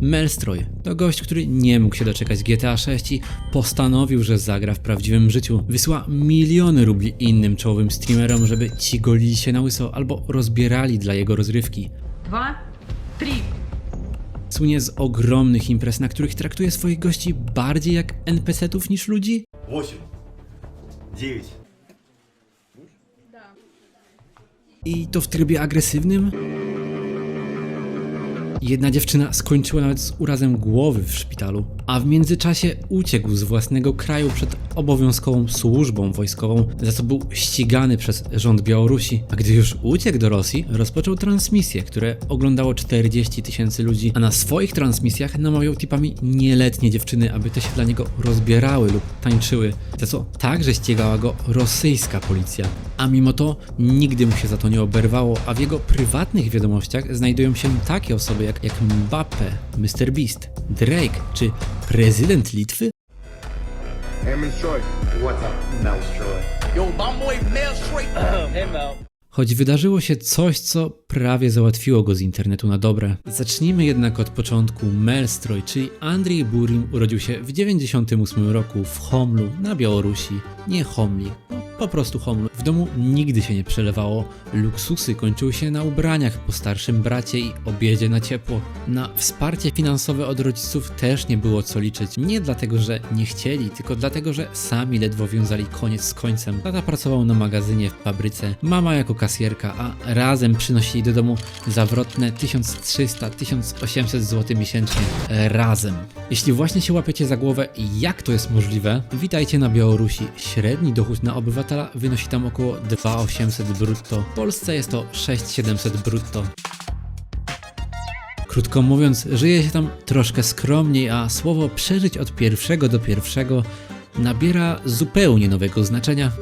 Melstroy to gość, który nie mógł się doczekać GTA 6 i postanowił, że zagra w prawdziwym życiu. Wysła miliony rubli innym czołowym streamerom, żeby ci golili się na łyso albo rozbierali dla jego rozrywki. Dwa, trzy. Słynie z ogromnych imprez, na których traktuje swoich gości bardziej jak NPC-ów niż ludzi. 8, 9. I to w trybie agresywnym? Jedna dziewczyna skończyła nawet z urazem głowy w szpitalu, a w międzyczasie uciekł z własnego kraju przed obowiązkową służbą wojskową, za co był ścigany przez rząd Białorusi. A gdy już uciekł do Rosji, rozpoczął transmisje, które oglądało 40 tysięcy ludzi, a na swoich transmisjach namawiał tipami nieletnie dziewczyny, aby te się dla niego rozbierały lub tańczyły, za co także ścigała go rosyjska policja. A mimo to nigdy mu się za to nie oberwało, a w jego prywatnych wiadomościach znajdują się takie osoby jak, jak Mbappe, Mr. Beast, Drake czy prezydent Litwy? Hammond Troy. What's up, Mel Stroy? Yo, my boy Mel straight. hey, Mel. Choć wydarzyło się coś, co prawie załatwiło go z internetu na dobre. Zacznijmy jednak od początku. Melstroy, czyli Andrzej Burim, urodził się w 98 roku w Homlu na Białorusi. Nie Homli, po prostu Homlu. W domu nigdy się nie przelewało. Luksusy kończyły się na ubraniach po starszym bracie i obiedzie na ciepło. Na wsparcie finansowe od rodziców też nie było co liczyć. Nie dlatego, że nie chcieli, tylko dlatego, że sami ledwo wiązali koniec z końcem. Tata pracował na magazynie w fabryce, mama jako kasjerka, a razem przynosili do domu zawrotne 1300-1800 zł miesięcznie. Razem. Jeśli właśnie się łapiecie za głowę, jak to jest możliwe, witajcie na Białorusi. Średni dochód na obywatela wynosi tam około 2800 brutto. W Polsce jest to 6700 brutto. Krótko mówiąc, żyje się tam troszkę skromniej, a słowo przeżyć od pierwszego do pierwszego nabiera zupełnie nowego znaczenia.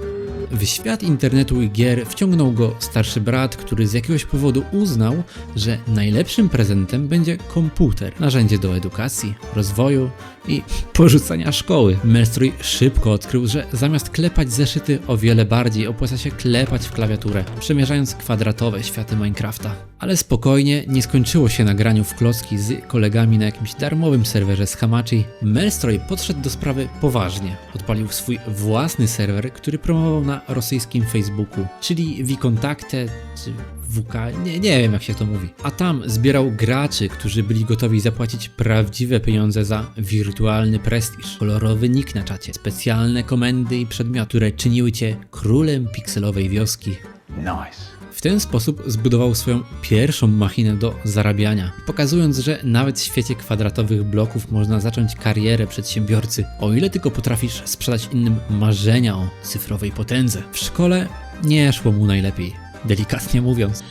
W świat internetu i gier wciągnął go starszy brat, który z jakiegoś powodu uznał, że najlepszym prezentem będzie komputer, narzędzie do edukacji, rozwoju i porzucania szkoły. Melstrój szybko odkrył, że zamiast klepać zeszyty o wiele bardziej opłaca się klepać w klawiaturę, przemierzając kwadratowe światy Minecrafta. Ale spokojnie, nie skończyło się na graniu w klocki z kolegami na jakimś darmowym serwerze z Hamachi. Melstroj podszedł do sprawy poważnie. Odpalił swój własny serwer, który promował na rosyjskim Facebooku, czyli Vkontakte czy WK, nie, nie wiem jak się to mówi. A tam zbierał graczy, którzy byli gotowi zapłacić prawdziwe pieniądze za wirtualny prestiż, kolorowy nick na czacie, specjalne komendy i przedmioty, które czyniły cię królem pikselowej wioski. Nice. Ten sposób zbudował swoją pierwszą machinę do zarabiania, pokazując, że nawet w świecie kwadratowych bloków można zacząć karierę przedsiębiorcy, o ile tylko potrafisz sprzedać innym marzenia o cyfrowej potędze. W szkole nie szło mu najlepiej, delikatnie mówiąc.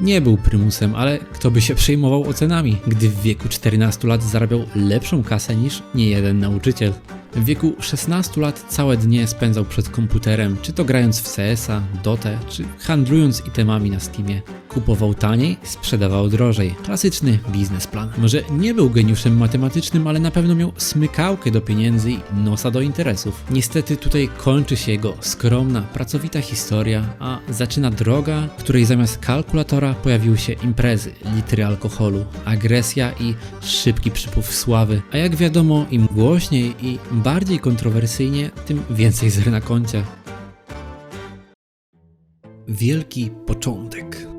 Nie był prymusem, ale kto by się przejmował ocenami, gdy w wieku 14 lat zarabiał lepszą kasę niż niejeden nauczyciel. W wieku 16 lat całe dnie spędzał przed komputerem, czy to grając w CS-a, Dotę, czy handlując itemami na Steamie. Kupował taniej, sprzedawał drożej. Klasyczny biznesplan. Może nie był geniuszem matematycznym, ale na pewno miał smykałkę do pieniędzy i nosa do interesów. Niestety tutaj kończy się jego skromna, pracowita historia, a zaczyna droga, której zamiast kalkulatora pojawiły się imprezy, litry alkoholu, agresja i szybki przypływ sławy. A jak wiadomo, im głośniej i bardziej kontrowersyjnie, tym więcej zer na koncie. Wielki początek.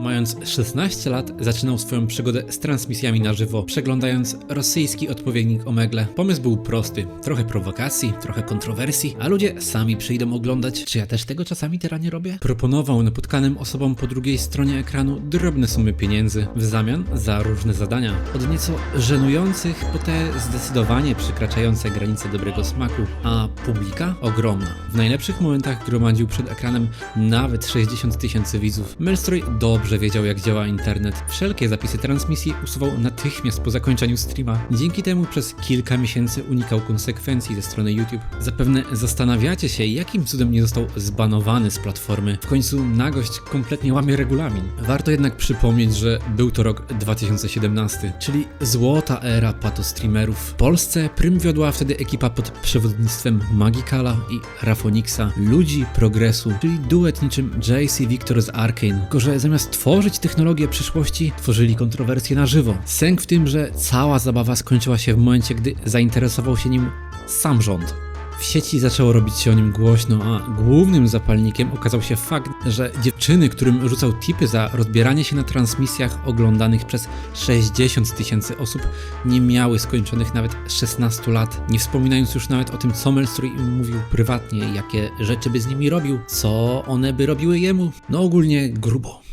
Mając 16 lat, zaczynał swoją przygodę z transmisjami na żywo, przeglądając rosyjski odpowiednik Omegle. Pomysł był prosty, trochę prowokacji, trochę kontrowersji, a ludzie sami przyjdą oglądać. Czy ja też tego czasami teraz nie robię? Proponował napotkanym osobom po drugiej stronie ekranu drobne sumy pieniędzy w zamian za różne zadania. Od nieco żenujących po te zdecydowanie przekraczające granice dobrego smaku, a publika ogromna. W najlepszych momentach gromadził przed ekranem nawet 60 tysięcy widzów. Melstroj dobrze wiedział, jak działa internet. Wszelkie zapisy transmisji usuwał natychmiast po zakończeniu streama. Dzięki temu przez kilka miesięcy unikał konsekwencji ze strony YouTube. Zapewne zastanawiacie się, jakim cudem nie został zbanowany z platformy. W końcu nagość kompletnie łamie regulamin. Warto jednak przypomnieć, że był to rok 2017, czyli złota era patostreamerów. W Polsce prym wiodła wtedy ekipa pod przewodnictwem Magikala i Rafonixa, ludzi progresu, czyli duet niczym JC Victor z Arkane, tylko że zamiast Zamiast tworzyć technologię przyszłości, tworzyli kontrowersje na żywo. Sęk w tym, że cała zabawa skończyła się w momencie, gdy zainteresował się nim sam rząd. W sieci zaczęło robić się o nim głośno, a głównym zapalnikiem okazał się fakt, że dziewczyny, którym rzucał tipy za rozbieranie się na transmisjach oglądanych przez 60 tysięcy osób, nie miały skończonych nawet 16 lat. Nie wspominając już nawet o tym, co Melstrój im mówił prywatnie, jakie rzeczy by z nimi robił, co one by robiły jemu. No ogólnie grubo.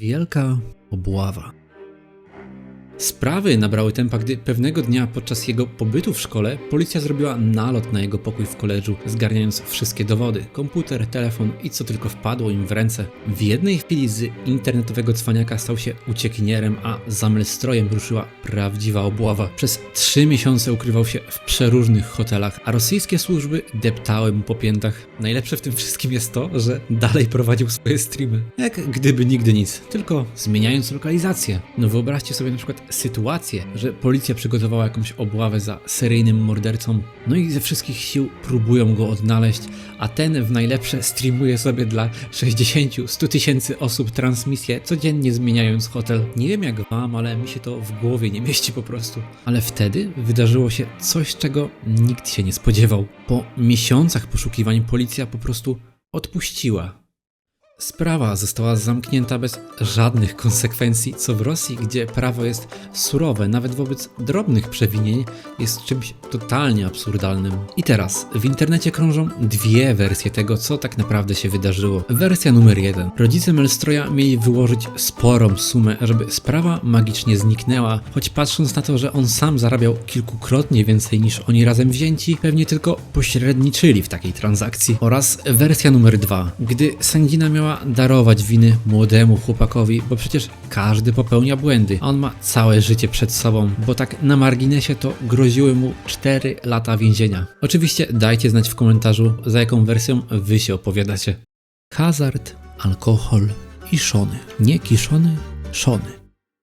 Wielka obława. Sprawy nabrały tempa, gdy pewnego dnia podczas jego pobytu w szkole policja zrobiła nalot na jego pokój w koledżu, zgarniając wszystkie dowody komputer, telefon i co tylko wpadło im w ręce. W jednej chwili z internetowego cwaniaka stał się uciekinierem, a za Melstrojem ruszyła prawdziwa obława. Przez trzy miesiące ukrywał się w przeróżnych hotelach, a rosyjskie służby deptały mu po piętach. Najlepsze w tym wszystkim jest to, że dalej prowadził swoje streamy. Jak gdyby nigdy nic, tylko zmieniając lokalizację. No wyobraźcie sobie na przykład sytuację, że policja przygotowała jakąś obławę za seryjnym mordercą, no i ze wszystkich sił próbują go odnaleźć, a ten w najlepsze streamuje sobie dla 60-100 tysięcy osób transmisję, codziennie zmieniając hotel. Nie wiem jak wam, ale mi się to w głowie nie mieści po prostu. Ale wtedy wydarzyło się coś, czego nikt się nie spodziewał. Po miesiącach poszukiwań policja po prostu odpuściła. Sprawa została zamknięta bez żadnych konsekwencji, co w Rosji, gdzie prawo jest surowe, nawet wobec drobnych przewinień, jest czymś totalnie absurdalnym. I teraz w internecie krążą dwie wersje tego, co tak naprawdę się wydarzyło. Wersja numer jeden. Rodzice Melstroja mieli wyłożyć sporą sumę, żeby sprawa magicznie zniknęła, choć patrząc na to, że on sam zarabiał kilkukrotnie więcej niż oni razem wzięci, pewnie tylko pośredniczyli w takiej transakcji. Oraz wersja numer dwa. Gdy sędzina miała darować winy młodemu chłopakowi, bo przecież każdy popełnia błędy, a on ma całe życie przed sobą, bo tak na marginesie to groziły mu 4 lata więzienia. Oczywiście dajcie znać w komentarzu, za jaką wersją wy się opowiadacie. Hazard, alkohol i szony. Nie kiszony, szony.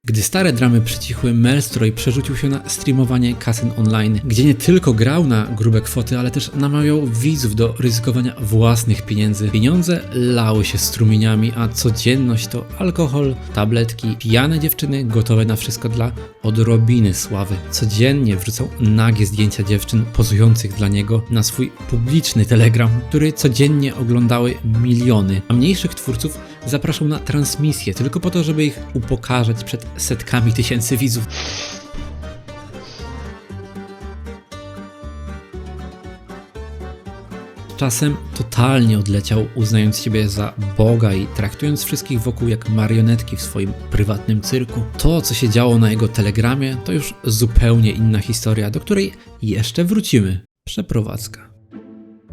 Gdy stare dramy przycichły, Melstroj przerzucił się na streamowanie kasyn online, gdzie nie tylko grał na grube kwoty, ale też namawiał widzów do ryzykowania własnych pieniędzy. Pieniądze lały się strumieniami, a codzienność to alkohol, tabletki, pijane dziewczyny gotowe na wszystko dla odrobiny sławy. Codziennie wrzucał nagie zdjęcia dziewczyn pozujących dla niego na swój publiczny telegram, który codziennie oglądały miliony, a mniejszych twórców zapraszał na transmisję tylko po to, żeby ich upokarzać przed setkami tysięcy widzów. Czasem totalnie odleciał, uznając siebie za Boga i traktując wszystkich wokół jak marionetki w swoim prywatnym cyrku. To, co się działo na jego telegramie, to już zupełnie inna historia, do której jeszcze wrócimy. Przeprowadzka.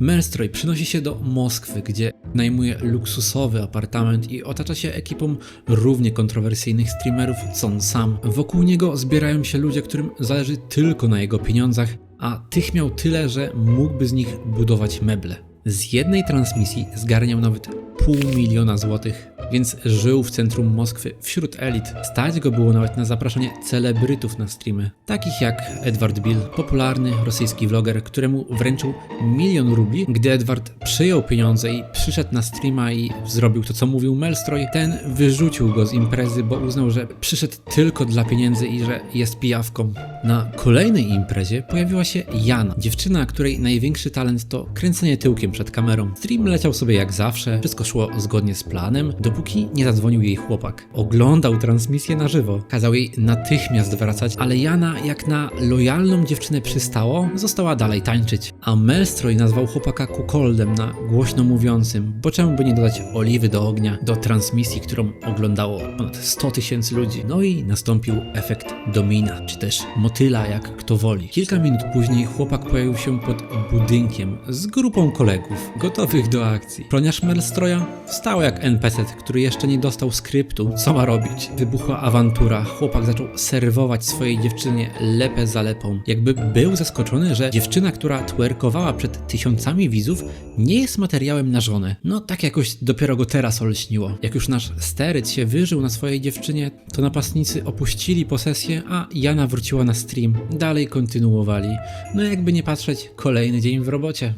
Melstroj przynosi się do Moskwy, gdzie najmuje luksusowy apartament i otacza się ekipą równie kontrowersyjnych streamerów, co on sam. Wokół niego zbierają się ludzie, którym zależy tylko na jego pieniądzach, a tych miał tyle, że mógłby z nich budować meble. Z jednej transmisji zgarniał nawet pół miliona złotych, więc żył w centrum Moskwy wśród elit. Stać go było nawet na zapraszanie celebrytów na streamy, takich jak Edward Bill, popularny rosyjski vloger, któremu wręczył milion rubli. Gdy Edward przyjął pieniądze i przyszedł na streama i zrobił to, co mówił Melstroj, ten wyrzucił go z imprezy, bo uznał, że przyszedł tylko dla pieniędzy i że jest pijawką. Na kolejnej imprezie pojawiła się Jana, dziewczyna, której największy talent to kręcenie tyłkiem przed kamerą. Stream leciał sobie jak zawsze, wszystko szło zgodnie z planem, dopóki nie zadzwonił jej chłopak. Oglądał transmisję na żywo, kazał jej natychmiast wracać, ale Jana, jak na lojalną dziewczynę przystało, została dalej tańczyć. A Melstroj nazwał chłopaka kukoldem na głośno mówiącym, bo czemu by nie dodać oliwy do ognia do transmisji, którą oglądało ponad 100 tysięcy ludzi. No i nastąpił efekt domina, czy też motyla, jak kto woli. Kilka minut później chłopak pojawił się pod budynkiem z grupą kolegów, gotowych do akcji. Proniarz Melstroja wstał jak NPC, który jeszcze nie dostał skryptu, co ma robić. Wybuchła awantura, chłopak zaczął serwować swojej dziewczynie lepę za lepą. Jakby był zaskoczony, że dziewczyna, która twerkowała przed tysiącami widzów, nie jest materiałem na żonę. No tak jakoś dopiero go teraz olśniło. Jak już nasz steryc się wyżył na swojej dziewczynie, to napastnicy opuścili posesję, a Jana wróciła na stream. Dalej kontynuowali. No jakby nie patrzeć, kolejny dzień w robocie.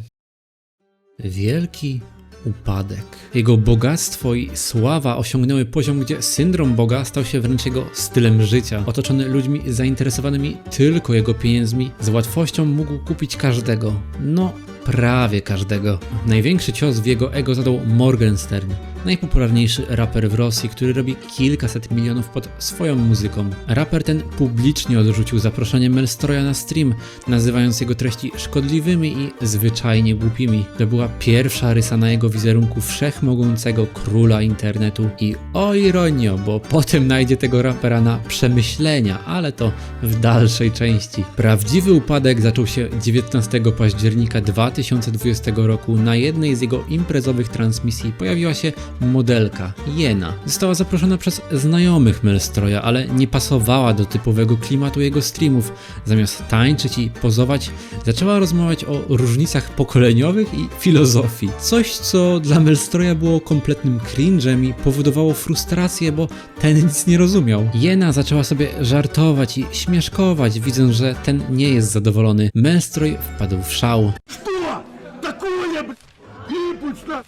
Wielki upadek. Jego bogactwo i sława osiągnęły poziom, gdzie syndrom Boga stał się wręcz jego stylem życia. Otoczony ludźmi zainteresowanymi tylko jego pieniędzmi, z łatwością mógł kupić każdego. No, prawie każdego. Największy cios w jego ego zadał Morgenstern, najpopularniejszy raper w Rosji, który robi kilkaset milionów pod swoją muzyką. Raper ten publicznie odrzucił zaproszenie Melstroya na stream, nazywając jego treści szkodliwymi i zwyczajnie głupimi. To była pierwsza rysa na jego wizerunku wszechmogącego króla internetu. I o ironio, bo potem najdzie tego rapera na przemyślenia, ale to w dalszej części. Prawdziwy upadek zaczął się 19 października 2020 roku. Na jednej z jego imprezowych transmisji pojawiła się modelka Jena. Została zaproszona przez znajomych Melstroya, ale nie pasowała do typowego klimatu jego streamów. Zamiast tańczyć i pozować, zaczęła rozmawiać o różnicach pokoleniowych i filozofii. Coś, co dla Melstroya było kompletnym cringe'em i powodowało frustrację, bo ten nic nie rozumiał. Jena zaczęła sobie żartować i śmieszkować, widząc, że ten nie jest zadowolony. Melstroy wpadł w szał.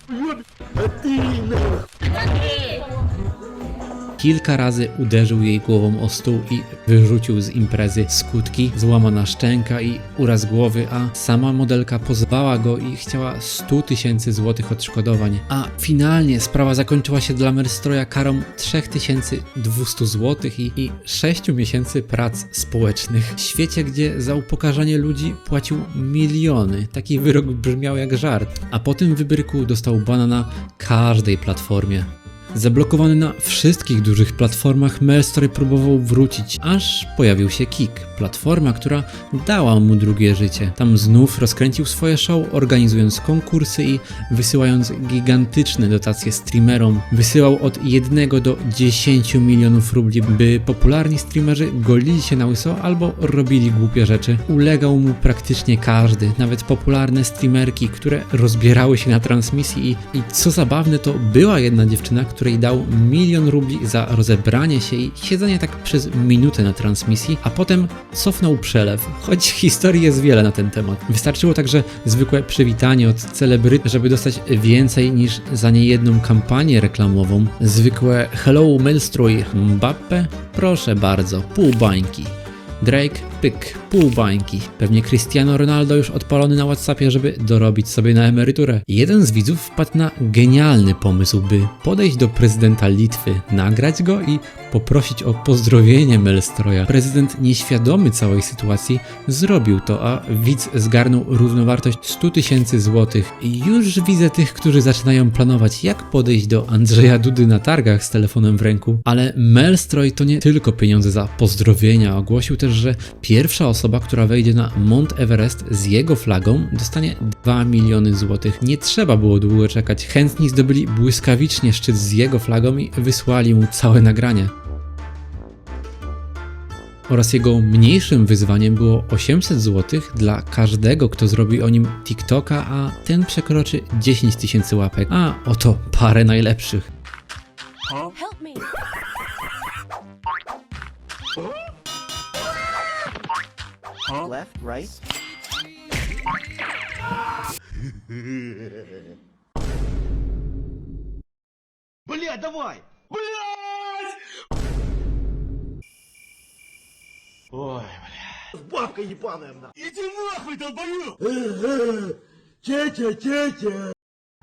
Вот, are a demon. Kilka razy uderzył jej głową o stół i wyrzucił z imprezy. Skutki, złamana szczęka i uraz głowy, a sama modelka pozwała go i chciała 100 tysięcy złotych odszkodowań. A finalnie sprawa zakończyła się dla Merstroja karą 3200 złotych i, i 6 miesięcy prac społecznych. W świecie, gdzie za upokarzanie ludzi płacił miliony. Taki wyrok brzmiał jak żart. A po tym wybryku dostał bana na każdej platformie. Zablokowany na wszystkich dużych platformach, Melstory próbował wrócić, aż pojawił się Kik, platforma, która dała mu drugie życie. Tam znów rozkręcił swoje show, organizując konkursy i wysyłając gigantyczne dotacje streamerom. Wysyłał od 1 do 10 milionów rubli, by popularni streamerzy golili się na łyso albo robili głupie rzeczy. Ulegał mu praktycznie każdy, nawet popularne streamerki, które rozbierały się na transmisji i, i co zabawne, to była jedna dziewczyna, której dał milion rubli za rozebranie się i siedzenie tak przez minutę na transmisji, a potem cofnął przelew, choć historii jest wiele na ten temat. Wystarczyło także zwykłe przywitanie od celebryty, żeby dostać więcej niż za niejedną kampanię reklamową. Zwykłe hello Melstrój Mbappe? Proszę bardzo, pół bańki. Drake, pyk, pół bańki. Pewnie Cristiano Ronaldo już odpalony na Whatsappie, żeby dorobić sobie na emeryturę. Jeden z widzów wpadł na genialny pomysł, by podejść do prezydenta Litwy, nagrać go i poprosić o pozdrowienie Melstroja. Prezydent, nieświadomy całej sytuacji, zrobił to, a widz zgarnął równowartość 100 tysięcy złotych. Już widzę tych, którzy zaczynają planować, jak podejść do Andrzeja Dudy na targach z telefonem w ręku. Ale Melstroj to nie tylko pieniądze za pozdrowienia. Ogłosił też, że pierwsza osoba, która wejdzie na Mount Everest z jego flagą, dostanie 2 miliony złotych. Nie trzeba było długo czekać. Chętni zdobyli błyskawicznie szczyt z jego flagą i wysłali mu całe nagranie oraz jego mniejszym wyzwaniem było 800 zł dla każdego, kto zrobi o nim TikToka, a ten przekroczy 10 tysięcy łapek. A oto parę najlepszych. Help me. Left, right. Блядь, давай! Блядь! Ой, блядь. Бабка ебаная, нахуй! Иди нахуй, долбоёб! Тетя, тетя!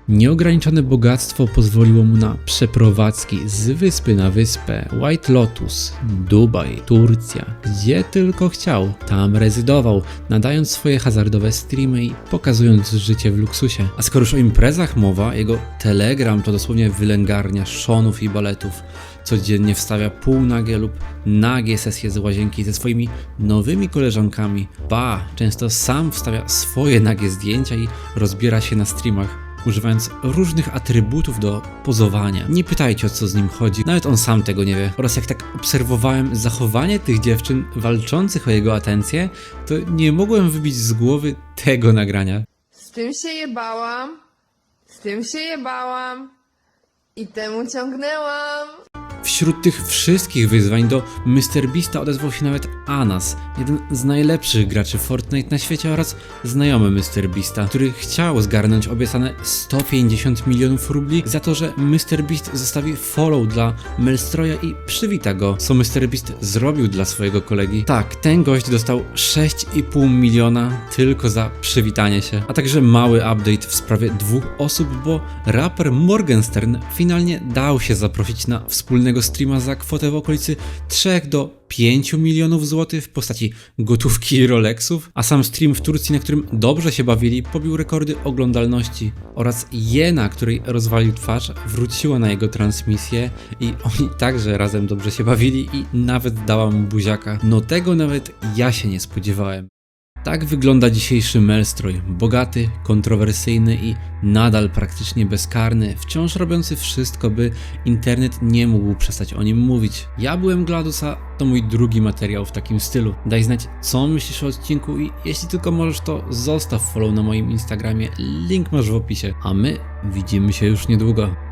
Nieograniczone bogactwo pozwoliło mu na przeprowadzki z wyspy na wyspę, White Lotus, Dubaj, Turcja, gdzie tylko chciał. Tam rezydował, nadając swoje hazardowe streamy i pokazując życie w luksusie. A skoro już o imprezach mowa, jego Telegram to dosłownie wylęgarnia szonów i baletów. Codziennie wstawia półnagie lub nagie sesje z łazienki ze swoimi nowymi koleżankami. Ba, często sam wstawia swoje nagie zdjęcia i rozbiera się na streamach używając różnych atrybutów do pozowania. Nie pytajcie o co z nim chodzi, nawet on sam tego nie wie. Oraz jak tak obserwowałem zachowanie tych dziewczyn walczących o jego atencję, to nie mogłem wybić z głowy tego nagrania. Z tym się jebałam, z tym się jebałam i temu ciągnęłam. Wśród tych wszystkich wyzwań do MrBeasta odezwał się nawet Anas, jeden z najlepszych graczy Fortnite na świecie oraz znajomy MrBeasta, który chciał zgarnąć obiecane 150 milionów rubli za to, że MrBeast zostawi follow dla Melstroya i przywita go, co MrBeast zrobił dla swojego kolegi. Tak, ten gość dostał 6,5 miliona tylko za przywitanie się, a także mały update w sprawie dwóch osób, bo raper Morgenstern finalnie dał się zaprosić na wspólnego streama za kwotę w okolicy 3 do 5 milionów złotych w postaci gotówki i Rolexów, a sam stream w Turcji, na którym dobrze się bawili, pobił rekordy oglądalności oraz Jena, której rozwalił twarz, wróciła na jego transmisję i oni także razem dobrze się bawili i nawet dała mu buziaka. No tego nawet ja się nie spodziewałem. Tak wygląda dzisiejszy Melstroj. Bogaty, kontrowersyjny i nadal praktycznie bezkarny, wciąż robiący wszystko, by internet nie mógł przestać o nim mówić. Ja byłem Gladus, a to mój drugi materiał w takim stylu. Daj znać, co myślisz o odcinku i jeśli tylko możesz, to zostaw follow na moim Instagramie. Link masz w opisie. A my widzimy się już niedługo.